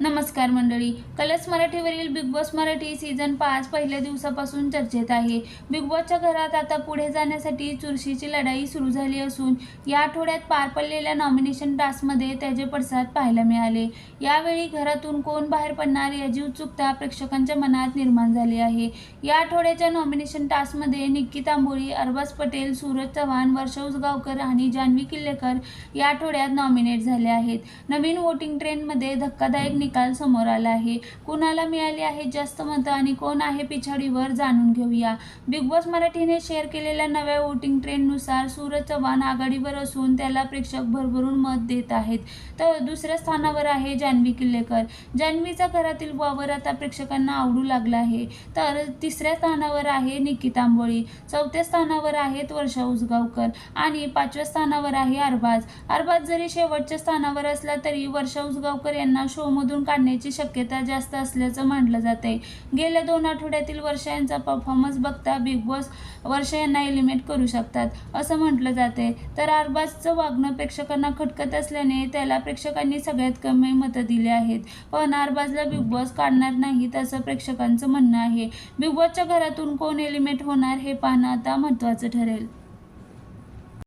नमस्कार मंडळी कलर्स मराठीवरील बिग बॉस मराठी सीझन पाच पहिल्या दिवसापासून चर्चेत आहे. बिग बॉसच्या घरात आता पुढे जाण्यासाठी चुरशीची लढाई सुरू झाली असून या आठवड्यात पार पडलेल्या नॉमिनेशन टास्कमध्ये त्याचे पडसाद पाहायला मिळाले. यावेळी घरातून कोण बाहेर पडणार याची उत्सुकता प्रेक्षकांच्या मनात निर्माण झाली आहे. या आठवड्याच्या नॉमिनेशन टास्कमध्ये निक्की तांबोळी अरबाज पटेल सूरज चव्हाण वर्षा उसगावकर आणि जान्हवी किल्लेकर या आठवड्यात नॉमिनेट झाले आहेत. नवीन वोटिंग ट्रेंडमध्ये धक्कादायक निकाल समोर आला आहे. कुणाला मिळाली आहेत जास्त मतं आणि कोण आहे पिछाडीवर जाणून घेऊया. बिग बॉस मराठीने शेअर केलेल्या नव्या वोटिंग ट्रेंडनुसार सूरज चव्हाण आघाडीवर असून त्याला प्रेक्षक भरभरून मत देत आहेत. तर दुसऱ्या स्थानावर आहे जान्हवी किल्लेकर. जान्हवीचा घरातील वावर आता प्रेक्षकांना आवडू लागला आहे. तर तिसऱ्या स्थानावर आहे निकी आंबोळी. चौथ्या स्थानावर आहेत वर्षा उसगावकर. आणि पाचव्या स्थानावर आहे अरबाज. अरबाज जरी शेवटच्या स्थानावर असला तरी वर्षा उसगावकर यांना शोमधून काढण्याची शक्यता जास्त असल्याचं मानलं जात आहे गेल्या दोन आठवड्यातील वर्षा यांचा परफॉर्मन्स बघता बिग बॉस वर्षा यांना एलिमिनेट करू शकतात असं म्हटलं जाते तर अरबाजचं वागणं प्रेक्षकांना खटकत असल्याने त्याला प्रेक्षकांनी सगळ्यात कमी मतं दिली आहेत. पण अरबाजला बिग बॉस काढणार नाहीत असं प्रेक्षकांचं म्हणणं आहे. बिग बॉसच्या घरातून कोण एलिमिनेट होणार हे पाहणं आता महत्त्वाचं ठरेल.